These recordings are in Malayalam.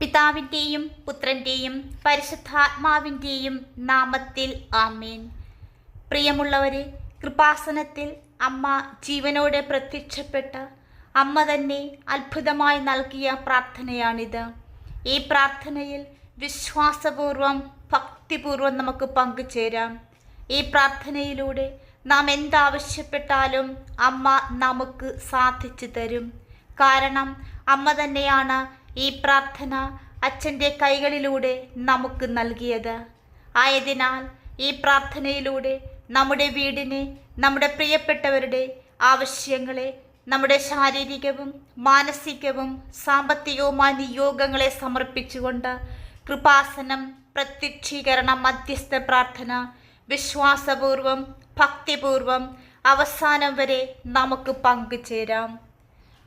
പിതാവിന്റെയും പുത്രന്റെയും പരിശുദ്ധാത്മാവിന്റെയും നാമത്തിൽ ആമേൻ. പ്രിയമുള്ളവരെ കൃപാസനത്തിൽ അമ്മ ജീവനോടെ പ്രത്യക്ഷപ്പെട്ട അമ്മ തന്നെ അത്ഭുതമായി നൽകിയ പ്രാർത്ഥനയാണിത്. ഈ പ്രാർത്ഥനയിൽ വിശ്വാസപൂർവം ഭക്തിപൂർവം നമുക്ക് പങ്കുചേരാം. ഈ പ്രാർത്ഥനയിലൂടെ നാം എന്താവശ്യപ്പെട്ടാലും അമ്മ നമുക്ക് സാധിച്ചു തരും. കാരണം അമ്മ തന്നെയാണ് ഈ പ്രാർത്ഥന അച്ഛന്റെ കൈകളിലൂടെ നമുക്ക് നൽകിയത്. ആയതിനാൽ ഈ പ്രാർത്ഥനയിലൂടെ നമ്മുടെ വീടിനെ നമ്മുടെ പ്രിയപ്പെട്ടവരുടെ ആവശ്യങ്ങളെ നമ്മുടെ ശാരീരികവും മാനസികവും സാമ്പത്തികവുമായ നിയോഗങ്ങളെ സമർപ്പിച്ചുകൊണ്ട് കൃപാസനം പ്രത്യക്ഷീകരണ മധ്യസ്ഥ പ്രാർത്ഥന വിശ്വാസപൂർവം ഭക്തിപൂർവം അവസാനം വരെ നമുക്ക് പങ്കുചേരാം.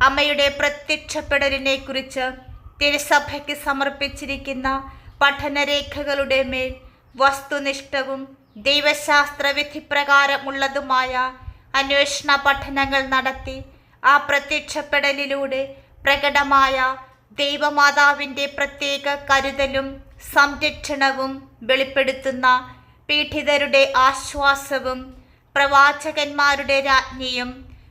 അമ്മയുടെ പ്രത്യക്ഷപ്പെടലിനെ കുറിച്ച് തിരുസഭയ്ക്ക് സമർപ്പിച്ചിരിക്കുന്ന പഠനരേഖകളുടെ മേൽ വസ്തുനിഷ്ഠവും ദൈവശാസ്ത്ര വിധിപ്രകാരമുള്ളതുമായ അന്വേഷണ പഠനങ്ങൾ നടത്തി ആ പ്രത്യക്ഷപ്പെടലിലൂടെ പ്രകടമായ ദൈവമാതാവിന്റെ പ്രത്യേക കരുതലും സംരക്ഷണവും വെളിപ്പെടുത്തുന്ന പീഡിതരുടെ ആശ്വാസവും പ്രവാചകന്മാരുടെ രാജ്ഞിയും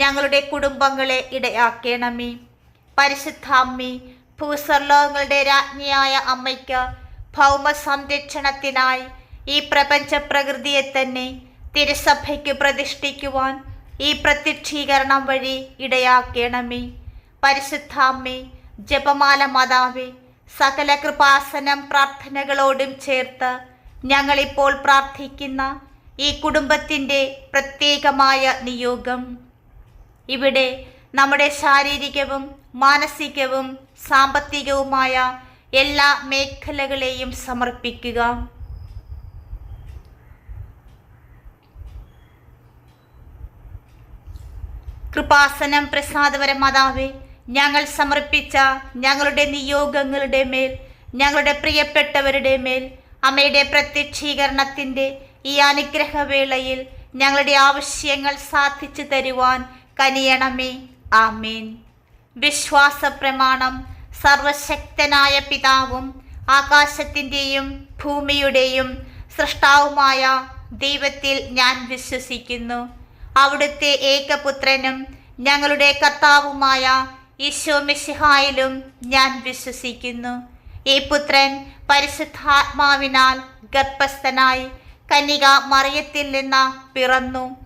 ഞങ്ങളുടെ കുടുംബങ്ങളെ ഇടയാക്കണമേ. പരിശുദ്ധാമ്മി ഭൂസർലോകങ്ങളുടെ രാജ്ഞിയായ അമ്മയ്ക്ക് ഭൗമ സംരക്ഷണത്തിനായി ഈ പ്രപഞ്ച പ്രകൃതിയെ തന്നെ തിരുസഭയ്ക്ക് പ്രതിഷ്ഠിക്കുവാൻ ഈ പ്രത്യക്ഷീകരണം വഴി ഇടയാക്കണമേ. പരിശുദ്ധാമ്മി ജപമാല മാതാവേ സകല കൃപാസനം പ്രാർത്ഥനകളോടും ചേർത്ത് ഞങ്ങളിപ്പോൾ പ്രാർത്ഥിക്കുന്ന ഈ കുടുംബത്തിന്റെ പ്രത്യേകമായ നിയോഗം. ഇവിടെ നമ്മുടെ ശാരീരികവും മാനസികവും സാമ്പത്തികവുമായ എല്ലാ മേഖലകളെയും സമർപ്പിക്കുക. കൃപാസനം പ്രസാദപര മാതാവേ ഞങ്ങൾ സമർപ്പിച്ച ഞങ്ങളുടെ നിയോഗങ്ങളുടെ മേൽ ഞങ്ങളുടെ പ്രിയപ്പെട്ടവരുടെ മേൽ അമ്മയുടെ പ്രത്യക്ഷീകരണത്തിന്റെ ഈ അനുഗ്രഹവേളയിൽ ഞങ്ങളുടെ ആവശ്യങ്ങൾ സാധിച്ചു തരുവാൻ കനിയണമേ. ആമേൻ. വിശ്വാസ പ്രമാണം സർവശക്തനായ പിതാവും ആകാശത്തിന്റെയും ഭൂമിയുടെയും സൃഷ്ടാവുമായ ദൈവത്തിൽ ഞാൻ വിശ്വസിക്കുന്നു. അവിടുത്തെ ഏകപുത്രനും ഞങ്ങളുടെ കർത്താവുമായ ഈശോ മിശിഹായിലും ഞാൻ വിശ്വസിക്കുന്നു. ഈ പുത്രൻ പരിശുദ്ധാത്മാവിനാൽ ഗർഭസ്ഥനായി കന്യക മറിയത്തിൽ നിന്ന് പിറന്നു.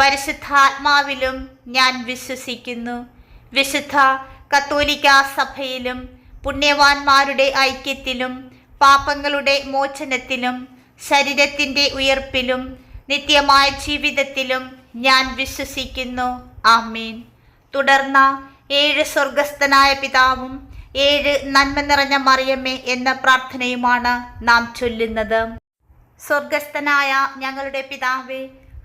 പരിശുദ്ധാത്മാവിലും ഞാൻ വിശ്വസിക്കുന്നു. വിശുദ്ധ കത്തോലിക്ക സഭയിലും പുണ്യവാന്മാരുടെ ഐക്യത്തിലും പാപങ്ങളുടെ മോചനത്തിലും ശരീരത്തിന്റെ ഉയർപ്പിലും നിത്യമായ ജീവിതത്തിലും ഞാൻ വിശ്വസിക്കുന്നു. ആമീൻ. തുടർന്ന് ഏഴ് സ്വർഗസ്ഥനായ പിതാവും ഏഴ് നന്മ നിറഞ്ഞ മറിയമ്മേ എന്ന പ്രാർത്ഥനയുമാണ് നാം ചൊല്ലുന്നത്. സ്വർഗസ്ഥനായ ഞങ്ങളുടെ പിതാവേ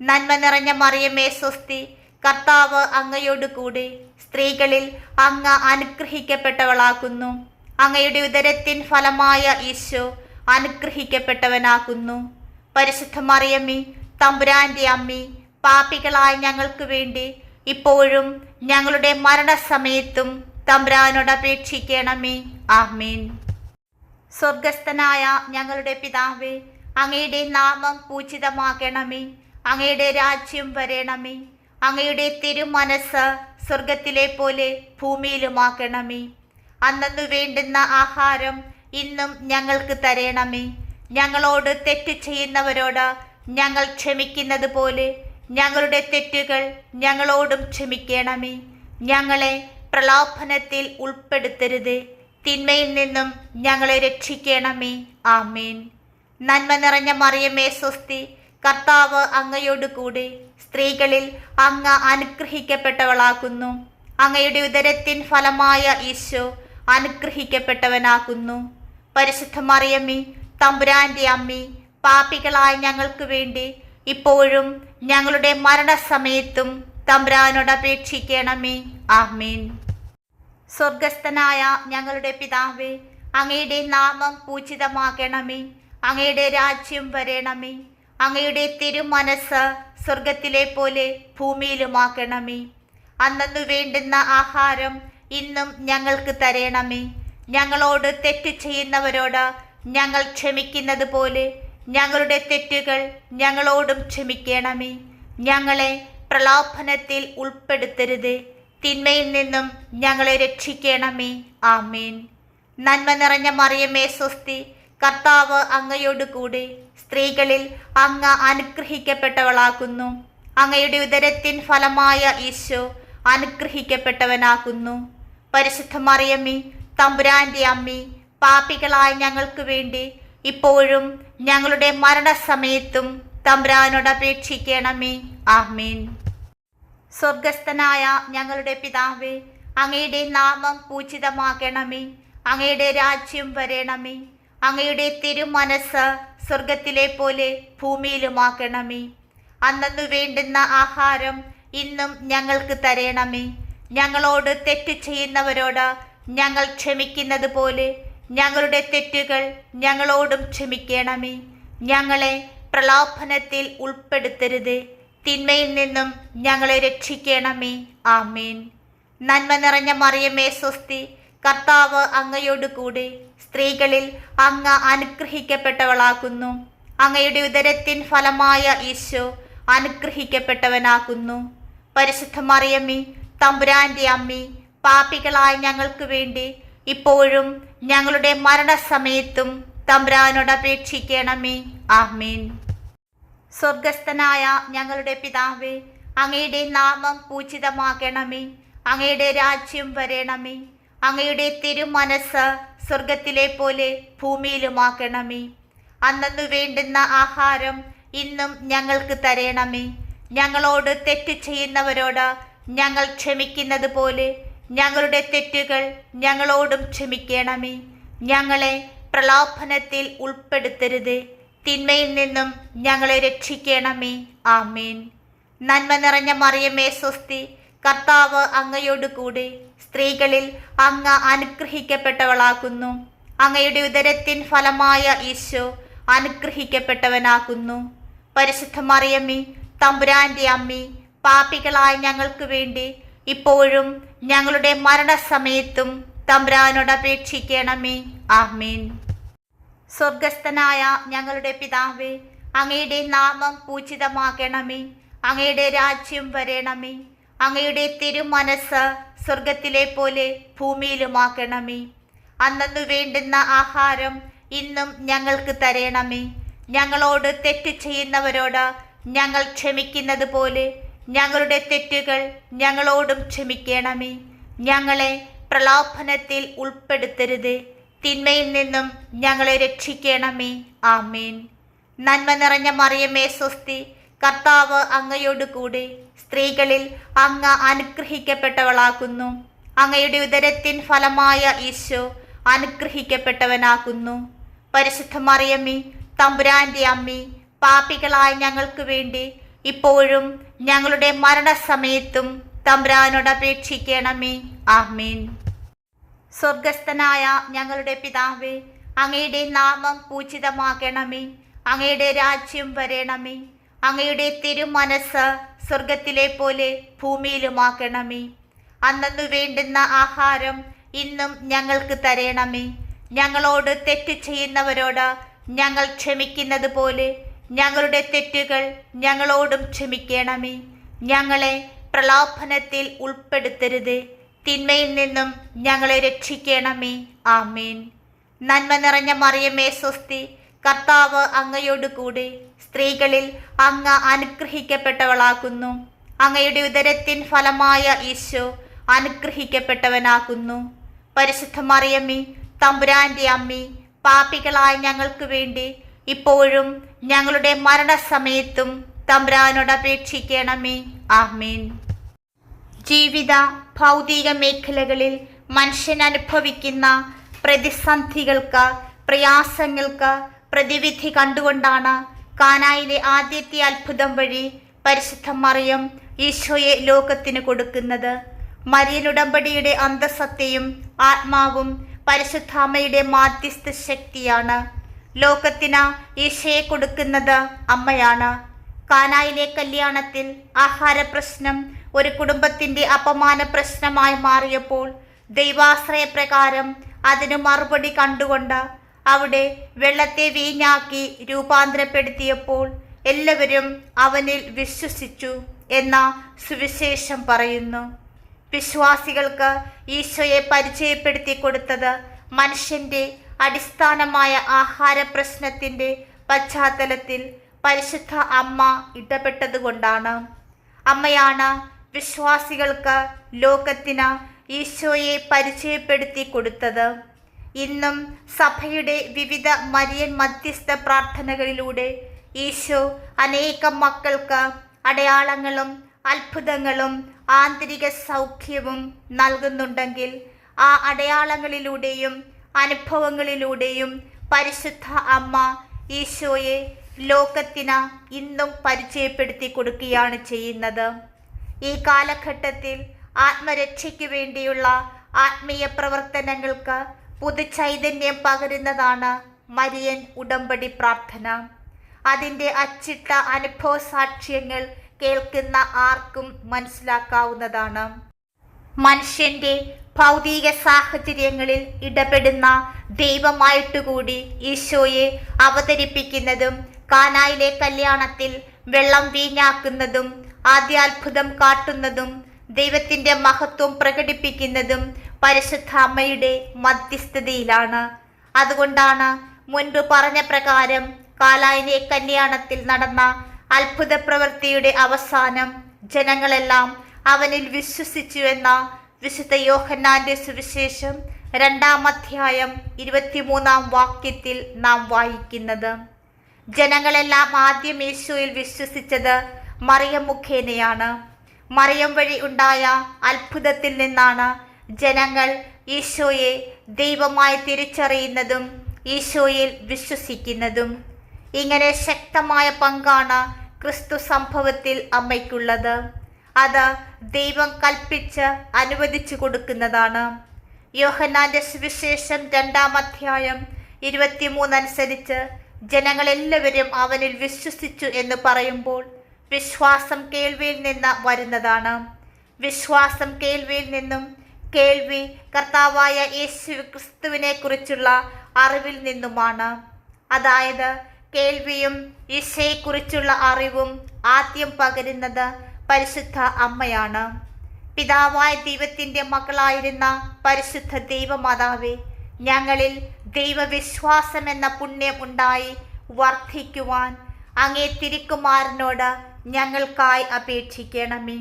നന്മ നിറഞ്ഞ മറിയമേ സ്വസ്തി. കർത്താവ് അങ്ങയോട് കൂടി സ്ത്രീകളിൽ അങ്ങ് അനുഗ്രഹിക്കപ്പെട്ടവളാക്കുന്നു അങ്ങയുടെ ഉദരത്തിൻ ഫലമായ ഈശോ അനുഗ്രഹിക്കപ്പെട്ടവനാകുന്നു. പരിശുദ്ധ മറിയമ്മി തമ്പുരാന്റെ അമ്മി പാപികളായ ഞങ്ങൾക്ക് വേണ്ടി ഇപ്പോഴും ഞങ്ങളുടെ മരണസമയത്തും തമ്പുരാനോട് അപേക്ഷിക്കണമേ. ആമീൻ. സ്വർഗസ്ഥനായ ഞങ്ങളുടെ പിതാവേ അങ്ങയുടെ നാമം പൂജിതമാകണമേ. അങ്ങയുടെ രാജ്യം വരേണമേ. അങ്ങയുടെ തിരുമനസ് സ്വർഗത്തിലെ പോലെ ഭൂമിയിലുമാക്കണമേ. അന്നു വേണ്ടുന്ന ആഹാരം ഇന്നും ഞങ്ങൾക്ക് തരണമേ. ഞങ്ങളോട് തെറ്റ് ചെയ്യുന്നവരോട് ഞങ്ങൾ ക്ഷമിക്കുന്നത് പോലെ ഞങ്ങളുടെ തെറ്റുകൾ ഞങ്ങളോടും ക്ഷമിക്കണമേ. ഞങ്ങളെ പ്രലോഭനത്തിൽ ഉൾപ്പെടുത്തരുത്. തിന്മയിൽ നിന്നും ഞങ്ങളെ രക്ഷിക്കണമേ. ആമേൻ. നന്മ നിറഞ്ഞ മറിയമേ സ്വസ്തി. കർത്താവ് അങ്ങയോട് കൂടെ സ്ത്രീകളിൽ അങ്ങ് അനുഗ്രഹിക്കപ്പെട്ടവളാക്കുന്നു അങ്ങയുടെ ഉദരത്തിൻ ഫലമായ ഈശോ അനുഗ്രഹിക്കപ്പെട്ടവനാക്കുന്നു പരിശുദ്ധ മറിയമ്മേ തമ്പുരാന്റെ അമ്മി പാപികളായ ഞങ്ങൾക്ക് വേണ്ടി ഇപ്പോഴും ഞങ്ങളുടെ മരണസമയത്തും തമ്പുരാനോട് അപേക്ഷിക്കണമേ. ആമീൻ. സ്വർഗസ്ഥനായ ഞങ്ങളുടെ പിതാവേ അങ്ങയുടെ നാമം പൂജിതമാകണമേ. അങ്ങയുടെ രാജ്യം വരണമേ. അങ്ങയുടെ തിരുമനസ് സ്വർഗത്തിലെ പോലെ ഭൂമിയിലുമാക്കണമേ. അന്നു വേണ്ടുന്ന ആഹാരം ഇന്നും ഞങ്ങൾക്ക് തരണമേ. ഞങ്ങളോട് തെറ്റ് ചെയ്യുന്നവരോട് ഞങ്ങൾ ക്ഷമിക്കുന്നത് പോലെ ഞങ്ങളുടെ തെറ്റുകൾ ഞങ്ങളോടും ക്ഷമിക്കണമേ. ഞങ്ങളെ പ്രലോഭനത്തിൽ ഉൾപ്പെടുത്തരുത്. തിന്മയിൽ നിന്നും ഞങ്ങളെ രക്ഷിക്കണമേ. ആമേൻ. നന്മ നിറഞ്ഞ മറിയമേ സ്വസ്തി. കർത്താവ് അങ്ങയോട് കൂടെ സ്ത്രീകളിൽ അങ്ങ് അനുഗ്രഹിക്കപ്പെട്ടവളാക്കുന്നു അങ്ങയുടെ ഉദരത്തിൻ ഫലമായ ഈശോ അനുഗ്രഹിക്കപ്പെട്ടവനാക്കുന്നു പരിശുദ്ധ മറിയമ്മേ തമ്പുരാന്റെ അമ്മി പാപികളായ ഞങ്ങൾക്ക് വേണ്ടി ഇപ്പോഴും ഞങ്ങളുടെ മരണസമയത്തും തമ്പുരാനോട് അപേക്ഷിക്കണമേ. ആമീൻ. സ്വർഗസ്ഥനായ ഞങ്ങളുടെ പിതാവേ അങ്ങയുടെ നാമം പൂജിതമാകണമേ. അങ്ങയുടെ രാജ്യം വരണമേ. അങ്ങയുടെ തിരുമനസ് സ്വർഗത്തിലെ പോലെ ഭൂമിയിലുമാക്കണമേ. അന്നു വേണ്ടുന്ന ആഹാരം ഇന്നും ഞങ്ങൾക്ക് തരണമേ. ഞങ്ങളോട് തെറ്റ് ചെയ്യുന്നവരോട് ഞങ്ങൾ ക്ഷമിക്കുന്നത് പോലെ ഞങ്ങളുടെ തെറ്റുകൾ ഞങ്ങളോടും ക്ഷമിക്കണമേ. ഞങ്ങളെ പ്രലോഭനത്തിൽ ഉൾപ്പെടുത്തരുത്. തിന്മയിൽ നിന്നും ഞങ്ങളെ രക്ഷിക്കണമേ. ആമേൻ. നന്മ നിറഞ്ഞ മറിയമേ സ്വസ്തി. കർത്താവ് അങ്ങയോട് കൂടെ സ്ത്രീകളിൽ അങ്ങ് അനുഗ്രഹിക്കപ്പെട്ടവളാക്കുന്നു അങ്ങയുടെ ഉദരത്തിൻ ഫലമായ ഈശോ അനുഗ്രഹിക്കപ്പെട്ടവനാക്കുന്നു പരിശുദ്ധ മറിയമ്മേ തമ്പുരാന്റെ അമ്മി പാപികളായ ഞങ്ങൾക്ക് വേണ്ടി ഇപ്പോഴും ഞങ്ങളുടെ മരണസമയത്തും തമ്പുരാനോട് അപേക്ഷിക്കണമേ. ആമീൻ. സ്വർഗസ്ഥനായ ഞങ്ങളുടെ പിതാവേ അങ്ങയുടെ നാമം പൂജിതമാകണമേ. അങ്ങയുടെ രാജ്യം വരണമേ. അങ്ങയുടെ തിരുമനസ് സ്വർഗത്തിലെ പോലെ ഭൂമിയിലുമാക്കണമേ. അന്നു വേണ്ടുന്ന ആഹാരം ഇന്നും ഞങ്ങൾക്ക് തരണമേ. ഞങ്ങളോട് തെറ്റ് ചെയ്യുന്നവരോട് ഞങ്ങൾ ക്ഷമിക്കുന്നത് പോലെ ഞങ്ങളുടെ തെറ്റുകൾ ഞങ്ങളോടും ക്ഷമിക്കണമേ. ഞങ്ങളെ പ്രലോഭനത്തിൽ ഉൾപ്പെടുത്തരുത്. തിന്മയിൽ നിന്നും ഞങ്ങളെ രക്ഷിക്കണമേ. ആമേൻ. നന്മ നിറഞ്ഞ മറിയമേ സ്വസ്തി. കർത്താവ് അങ്ങയോട് കൂടെ സ്ത്രീകളിൽ അങ്ങ് അനുഗ്രഹിക്കപ്പെട്ടവളാക്കുന്നു അങ്ങയുടെ ഉദരത്തിൻ ഫലമായ ഈശോ അനുഗ്രഹിക്കപ്പെട്ടവനാക്കുന്നു പരിശുദ്ധ മറിയമ്മേ തമ്പുരാന്റെ അമ്മി പാപികളായ ഞങ്ങൾക്ക് വേണ്ടി ഇപ്പോഴും ഞങ്ങളുടെ മരണസമയത്തും തമ്പുരാനോട് അപേക്ഷിക്കണമേ. ആമീൻ. സ്വർഗസ്ഥനായ ഞങ്ങളുടെ പിതാവേ അങ്ങയുടെ നാമം പൂജിതമാകണമേ. അങ്ങയുടെ രാജ്യം വരണമേ. അങ്ങയുടെ തിരുമനസ് സ്വർഗത്തിലെ പോലെ ഭൂമിയിലുമാക്കണമേ. അന്നു വേണ്ടുന്ന ആഹാരം ഇന്നും ഞങ്ങൾക്ക് തരണമേ. ഞങ്ങളോട് തെറ്റ് ചെയ്യുന്നവരോട് ഞങ്ങൾ ക്ഷമിക്കുന്നത് പോലെ ഞങ്ങളുടെ തെറ്റുകൾ ഞങ്ങളോടും ക്ഷമിക്കണമേ. ഞങ്ങളെ പ്രലോഭനത്തിൽ ഉൾപ്പെടുത്തരുത്. തിന്മയിൽ നിന്നും ഞങ്ങളെ രക്ഷിക്കണമേ. ആമേൻ. നന്മ നിറഞ്ഞ മറിയമേ സ്വസ്തി. കർത്താവ് അങ്ങയോട് കൂടി സ്ത്രീകളിൽ അങ്ങ് അനുഗ്രഹിക്കപ്പെട്ടവളാകുന്നു. അങ്ങയുടെ ഉദരത്തിൻ ഫലമായ ഈശോ അനുഗ്രഹിക്കപ്പെട്ടവനാകുന്നു. പരിശുദ്ധ മറിയമ്മേ തമ്പുരാന്റെ അമ്മി പാപികളായ ഞങ്ങൾക്ക് വേണ്ടി ഇപ്പോഴും ഞങ്ങളുടെ മരണസമയത്തും തമ്പുരാനോട് അപേക്ഷിക്കണമേ. ആമീൻ. സ്വർഗസ്ഥനായ ഞങ്ങളുടെ പിതാവേ അങ്ങയുടെ നാമം പൂജിതമാകണമേ. അങ്ങയുടെ രാജ്യം വരണമേ. അങ്ങയുടെ തിരുമനസ് സ്വർഗത്തിലെ പോലെ ഭൂമിയിലുമാക്കണമേ. അന്നു വേണ്ടുന്ന ആഹാരം ഇന്നും ഞങ്ങൾക്ക് തരണമേ. ഞങ്ങളോട് തെറ്റ് ചെയ്യുന്നവരോട് ഞങ്ങൾ ക്ഷമിക്കുന്നത് പോലെ ഞങ്ങളുടെ തെറ്റുകൾ ഞങ്ങളോടും ക്ഷമിക്കണമേ. ഞങ്ങളെ പ്രലോഭനത്തിൽ ഉൾപ്പെടുത്തരുത്. തിന്മയിൽ നിന്നും ഞങ്ങളെ രക്ഷിക്കണമേ. ആമേൻ. നന്മ നിറഞ്ഞ മറിയമേ സ്വസ്തി. കർത്താവ് അങ്ങയോട് കൂടെ സ്ത്രീകളിൽ അങ്ങ് അനുഗ്രഹിക്കപ്പെട്ടവളാക്കുന്നു അങ്ങയുടെ ഉദരത്തിൻ ഫലമായ ഈശോ അനുഗ്രഹിക്കപ്പെട്ടവനാകുന്നു. പരിശുദ്ധ മറിയമ്മേ തമ്പുരാന്റെ അമ്മി പാപികളായ ഞങ്ങൾക്ക് വേണ്ടി ഇപ്പോഴും ഞങ്ങളുടെ മരണസമയത്തും തമ്പുരാനോട് അപേക്ഷിക്കണമേ. ആമീൻ. ജീവിത ഭൗതിക മേഖലകളിൽ മനുഷ്യൻ അനുഭവിക്കുന്ന പ്രതിസന്ധികൾക്ക് പ്രയാസങ്ങൾക്ക് പ്രതിവിധി കണ്ടുകൊണ്ടാണ് കാനായിലെ ആദ്യത്തെ അത്ഭുതം വഴി പരിശുദ്ധ മറിയം ഈശോയെ ലോകത്തിന് കൊടുക്കുന്നത്. മരിയൻ ഉടമ്പടിയുടെ അന്തസത്തയും ആത്മാവും പരിശുദ്ധാമ്മയുടെ മാധ്യസ്ഥ ശക്തിയാണ്. ലോകത്തിന് ഈശോയെ കൊടുക്കുന്നത് അമ്മയാണ്. കാനായിലെ കല്യാണത്തിൽ ആഹാര പ്രശ്നം ഒരു കുടുംബത്തിന്റെ അപമാന പ്രശ്നമായി മാറിയപ്പോൾ ദൈവാശ്രയ പ്രകാരം അതിന് മറുപടി കണ്ടുകൊണ്ട് അവിടെ വെള്ളത്തെ വീഞ്ഞാക്കി രൂപാന്തരപ്പെടുത്തിയപ്പോൾ എല്ലാവരും അവനിൽ വിശ്വസിച്ചു എന്ന സുവിശേഷം പറയുന്നു. വിശ്വാസികൾക്ക് ഈശോയെ പരിചയപ്പെടുത്തി കൊടുത്തത് മനുഷ്യന്റെ അടിസ്ഥാനമായ ആഹാര പ്രശ്നത്തിന്റെ പശ്ചാത്തലത്തിൽ പരിശുദ്ധ അമ്മ ഇടപെട്ടതുകൊണ്ടാണ്. അമ്മയാണ് വിശ്വാസികൾക്ക് ലോകത്തിന് ഈശോയെ പരിചയപ്പെടുത്തി കൊടുത്തത്. ഇന്നും സഭയുടെ വിവിധ മരിയൻ മധ്യസ്ഥ പ്രാർത്ഥനകളിലൂടെ ഈശോ അനേകം മക്കൾക്ക് അടയാളങ്ങളും അത്ഭുതങ്ങളും ആന്തരിക സൗഖ്യവും നൽകുന്നുണ്ടെങ്കിൽ ആ അടയാളങ്ങളിലൂടെയും അനുഭവങ്ങളിലൂടെയും പരിശുദ്ധ അമ്മ ഈശോയെ ലോകത്തിന് ഇന്നും പരിചയപ്പെടുത്തി കൊടുക്കുകയാണ് ചെയ്യുന്നത്. ഈ കാലഘട്ടത്തിൽ ആത്മരക്ഷയ്ക്ക് വേണ്ടിയുള്ള ആത്മീയ പ്രവർത്തനങ്ങൾക്ക് പുതുചൈതന്യം പകരുന്നതാണ് മരിയൻ ഉടമ്പടി പ്രാർത്ഥന. അതിന്റെ അച്ചിട്ട അനുഭവ സാക്ഷ്യങ്ങൾ കേൾക്കുന്ന ആർക്കും മനസ്സിലാക്കാവുന്നതാണ്. മനുഷ്യന്റെ ഭൗതിക സാഹചര്യങ്ങളിൽ ഇടപെടുന്ന ദൈവമായിട്ടുകൂടി ഈശോയെ അവതരിപ്പിക്കുന്നതും കാനായിലെ കല്യാണത്തിൽ വെള്ളം വീഞ്ഞാക്കുന്നതും ആദ്യാത്ഭുതം കാട്ടുന്നതും ദൈവത്തിന്റെ മഹത്വം പ്രകടിപ്പിക്കുന്നതും പരിശുദ്ധ അമ്മയുടെ മധ്യസ്ഥതയിലാണ്. അതുകൊണ്ടാണ് മുൻപ് പറഞ്ഞ പ്രകാരം കാലായിലെ കല്യാണത്തിൽ നടന്ന അത്ഭുത പ്രവൃത്തിയുടെ അവസാനം ജനങ്ങളെല്ലാം അവനിൽ വിശ്വസിച്ചു എന്ന വിശുദ്ധ യോഹന്നാന്റെ സുവിശേഷം രണ്ടാം അധ്യായം ഇരുപത്തിമൂന്നാം വാക്യത്തിൽ നാം വായിക്കുന്നത്. ജനങ്ങളെല്ലാം ആദ്യം യേശുവിൽ വിശ്വസിച്ചത് മറിയം മുഖേനയാണ്. മറിയം വഴി ഉണ്ടായ അത്ഭുതത്തിൽ നിന്നാണ് ജനങ്ങൾ ഈശോയെ ദൈവമായി തിരിച്ചറിയുന്നതും ഈശോയിൽ വിശ്വസിക്കുന്നതും ഇങ്ങനെ ശക്തമായ പങ്കാണ് ക്രിസ്തു സംഭവത്തിൽ അമ്മയ്ക്കുള്ളത്. അത് ദൈവം കൽപ്പിച്ച് അനുവദിച്ചു കൊടുക്കുന്നതാണ്. യോഹനാന്റെ സുവിശേഷം രണ്ടാം അധ്യായം ഇരുപത്തിമൂന്ന് അനുസരിച്ച് ജനങ്ങളെല്ലാവരും അവനിൽ വിശ്വസിച്ചു എന്ന് പറയുമ്പോൾ വിശ്വാസം കേൾവിയിൽ നിന്ന് വരുന്നതാണ്. വിശ്വാസം കേൾവിയിൽ നിന്നും കേൾവി കർത്താവായ യേശു ക്രിസ്തുവിനെ കുറിച്ചുള്ള അറിവിൽ നിന്നുമാണ്. അതായത് കേൾവിയും ഈശയെക്കുറിച്ചുള്ള അറിവും ആദ്യം പകരുന്നത് പരിശുദ്ധ അമ്മയാണ്. പിതാവായ ദൈവത്തിന്റെ മകളായിരുന്ന പരിശുദ്ധ ദൈവമാതാവേ ഞങ്ങളിൽ ദൈവവിശ്വാസം എന്ന പുണ്യം ഉണ്ടായി വർദ്ധിക്കുവാൻ അങ്ങേ തിരുക്കുമാരനോട് ഞങ്ങൾക്കായി അപേക്ഷിക്കണമേ.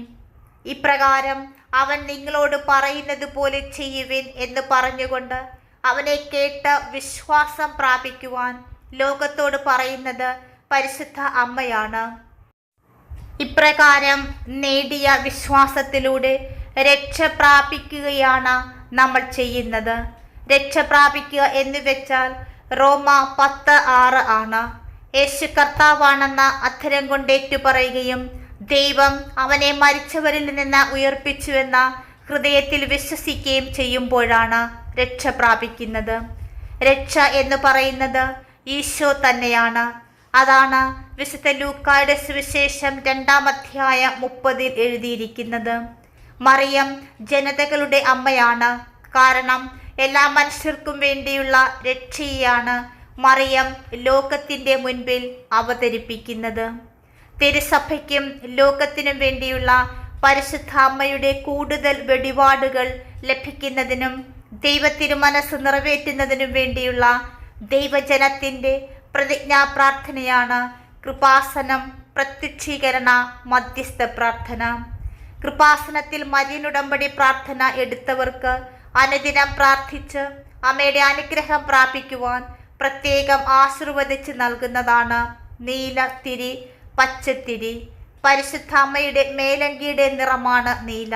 ഇപ്രകാരം അവൻ നിങ്ങളോട് പറയുന്നത് പോലെ ചെയ്യുവിൻ എന്ന് പറഞ്ഞുകൊണ്ട് അവനെ കേട്ട് വിശ്വാസം പ്രാപിക്കുവാൻ ലോകത്തോട് പറയുന്നത് പരിശുദ്ധ അമ്മയാണ്. ഇപ്രകാരം നേടിയ വിശ്വാസത്തിലൂടെ രക്ഷ പ്രാപിക്കുകയാണ് നമ്മൾ ചെയ്യുന്നത്. രക്ഷ പ്രാപിക്കുക എന്ന് വെച്ചാൽ റോമ പത്ത് ആറ് ആണ്. യേശു കർത്താവാണെന്ന അധരം കൊണ്ടേറ്റു പറയുകയും ദൈവം അവനെ മരിച്ചവരിൽ നിന്ന് ഉയർപ്പിച്ചുവെന്ന ഹൃദയത്തിൽ വിശ്വസിക്കുകയും ചെയ്യുമ്പോഴാണ് രക്ഷ പ്രാപിക്കുന്നത്. രക്ഷ എന്ന് പറയുന്നത് ഈശോ തന്നെയാണ്. അതാണ് വിശുദ്ധ ലൂക്കായുടെ സുവിശേഷം രണ്ടാം അധ്യായ മുപ്പതിൽ എഴുതിയിരിക്കുന്നത്. മറിയം ജനതകളുടെ അമ്മയാണ്. കാരണം എല്ലാ മനുഷ്യർക്കും വേണ്ടിയുള്ള രക്ഷയാണ് മറിയം ലോകത്തിന്റെ മുൻപിൽ അവതരിപ്പിക്കുന്നത്. തിരുസഭയ്ക്കും ലോകത്തിനും വേണ്ടിയുള്ള പരിശുദ്ധ അമ്മയുടെ കൂടുതൽ വെടിപാടുകൾ ലഭിക്കുന്നതിനും ദൈവത്തിരുമനസ് നിറവേറ്റുന്നതിനും വേണ്ടിയുള്ള ദൈവജനത്തിന്റെ പ്രതിജ്ഞാ പ്രാർത്ഥനയാണ് കൃപാസനം പ്രത്യക്ഷീകരണ മധ്യസ്ഥ പ്രാർത്ഥന. കൃപാസനത്തിൽ മരിയനുടമ്പടി പ്രാർത്ഥന എടുത്തവർക്ക് അനുദിനം പ്രാർത്ഥിച്ച് അമ്മയുടെ അനുഗ്രഹം പ്രാപിക്കുവാൻ പ്രത്യേകം ആശീർവദിച്ച് നൽകുന്നതാണ് നീലത്തിരി പച്ചത്തിരി പരിശുദ്ധാമ്മയുടെ മേലങ്കിയുടെ നിറമാണ് നീല.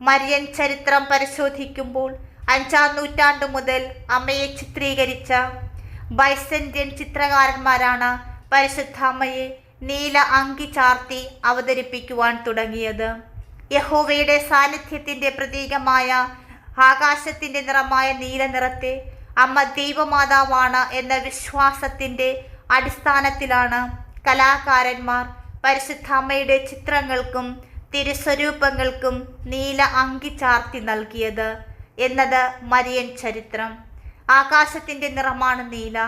മരിയൻ ചരിത്രം പരിശോധിക്കുമ്പോൾ അഞ്ചാം നൂറ്റാണ്ടു മുതൽ അമ്മയെ ചിത്രീകരിച്ച ബൈസന്റിയൻ ചിത്രകാരന്മാരാണ് പരിശുദ്ധാമ്മയെ നീല അങ്കി ചാർത്തി അവതരിപ്പിക്കുവാൻ തുടങ്ങിയത്. യഹോവയുടെ സാന്നിധ്യത്തിന്റെ പ്രതീകമായ ആകാശത്തിന്റെ നിറമായ നീല നിറത്തെ അമ്മ ദൈവമാതാവാണ് എന്ന വിശ്വാസത്തിന്റെ അടിസ്ഥാനത്തിലാണ് കലാകാരന്മാർ പരിശുദ്ധാമ്മയുടെ ചിത്രങ്ങൾക്കും തിരുസ്വരൂപങ്ങൾക്കും നീല അങ്കി ചാർത്തി നൽകിയത് എന്നത് മരിയൻ ചരിത്രം. ആകാശത്തിന്റെ നിറമാണ് നീല.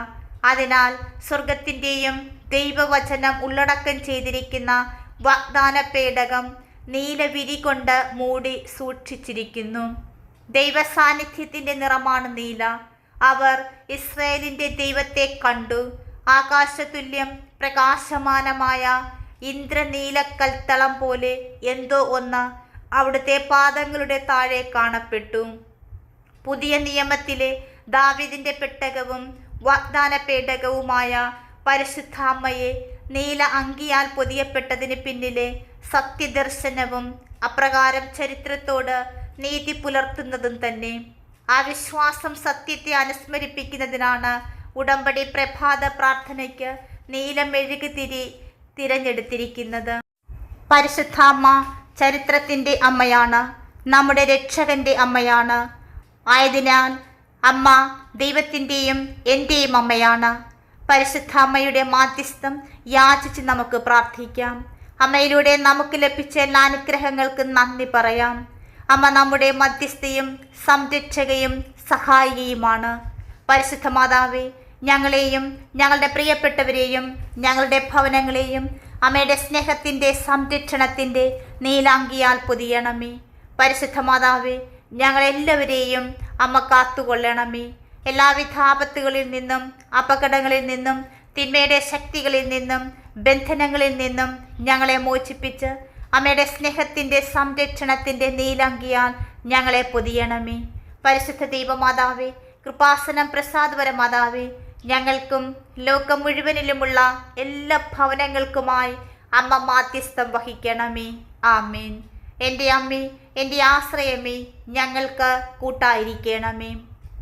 അതിനാൽ സ്വർഗത്തിന്റെയും ദൈവവചനം ഉള്ളടക്കം ചെയ്തിരിക്കുന്ന വാഗ്ദാന പേടകം നീലവിരി കൊണ്ട് മൂടി സൂക്ഷിച്ചിരിക്കുന്നു. ദൈവസാന്നിധ്യത്തിന്റെ നിറമാണ് നീല. അവർ ഇസ്രയേലിന്റെ ദൈവത്തെ കണ്ടു. ആകാശതുല്യം പ്രകാശമാനമായ ഇന്ദ്രനീലക്കൽത്തളം പോലെ എന്തോ ഒന്ന് അവിടുത്തെ പാദങ്ങളുടെ താഴെ കാണപ്പെട്ടു. പുതിയ നിയമത്തിലെ ദാവിദിന്റെ പെട്ടകവും വാഗ്ദാന പേടകവുമായ പരിശുദ്ധാമ്മയെ നീല അങ്കിയാൽ പൊതിയപ്പെട്ടതിന് പിന്നിലെ സത്യദർശനവും അപ്രകാരം ചരിത്രത്തോട് നീതി പുലർത്തുന്നതും തന്നെ. ആ വിശ്വാസം സത്യത്തെ അനുസ്മരിപ്പിക്കുന്നതിനാണ് ഉടമ്പടി പ്രഭാത പ്രാർത്ഥനയ്ക്ക് നീല മെഴുകുതിരി തിരഞ്ഞെടുത്തിരിക്കുന്നത്. പരിശുദ്ധാമ്മ ചരിത്രത്തിന്റെ അമ്മയാണ്. നമ്മുടെ രക്ഷകന്റെ അമ്മയാണ്. ആയതിനാൽ അമ്മ ദൈവത്തിന്റെയും എന്റെയും അമ്മയാണ്. പരിശുദ്ധ അമ്മയുടെ മാധ്യസ്ഥം യാചിച്ച് നമുക്ക് പ്രാർത്ഥിക്കാം. അമ്മയിലൂടെ നമുക്ക് ലഭിച്ച എല്ലാ അനുഗ്രഹങ്ങൾക്ക് നന്ദി പറയാം. അമ്മ നമ്മുടെ മധ്യസ്ഥയും സംരക്ഷകയും സഹായികയുമാണ്. പരിശുദ്ധ മാതാവേ ഞങ്ങളെയും ഞങ്ങളുടെ പ്രിയപ്പെട്ടവരെയും ഞങ്ങളുടെ ഭവനങ്ങളെയും അമ്മയുടെ സ്നേഹത്തിന്റെ സംരക്ഷണത്തിന്റെ നീലാങ്കിയാൽ പൊതിയണമേ. പരിശുദ്ധ മാതാവേ ഞങ്ങളെല്ലാവരെയും അമ്മ കാത്തുകൊള്ളണമേ. എല്ലാവിധ ആപത്തുകളിൽ നിന്നും അപകടങ്ങളിൽ നിന്നും തിന്മയുടെ ശക്തികളിൽ നിന്നും ബന്ധനങ്ങളിൽ നിന്നും ഞങ്ങളെ മോചിപ്പിച്ച് അമ്മയുടെ സ്നേഹത്തിന്റെ സംരക്ഷണത്തിന്റെ നീലാങ്കിയാൽ ഞങ്ങളെ പൊതിയണമേ. പരിശുദ്ധ ദൈവമാതാവേ കൃപാസനം പ്രസാദപര മാതാവേ ഞങ്ങൾക്കും ലോകം മുഴുവനിലുമുള്ള എല്ലാ ഭവനങ്ങൾക്കുമായി അമ്മ മാധ്യസ്ഥം വഹിക്കണമേ. ആമീൻ. എന്റെ അമ്മേ എന്റെ ആശ്രയമേ ഞങ്ങൾക്ക് കൂട്ടായിരിക്കണമേ.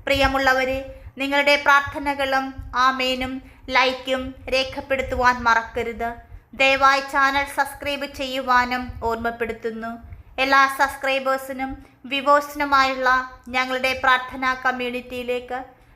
പ്രിയമുള്ളവരെ നിങ്ങളുടെ പ്രാർത്ഥനകളും ആമേനും ലൈക്കും രേഖപ്പെടുത്തുവാൻ മറക്കരുത്. ദയവായി ചാനൽ സബ്സ്ക്രൈബ് ചെയ്യുവാനും ഓർമ്മപ്പെടുത്തുന്നു. എല്ലാ സബ്സ്ക്രൈബേഴ്സിനും വിവോസിനുമായുള്ള ഞങ്ങളുടെ പ്രാർത്ഥനാ കമ്മ്യൂണിറ്റിയിലേക്ക്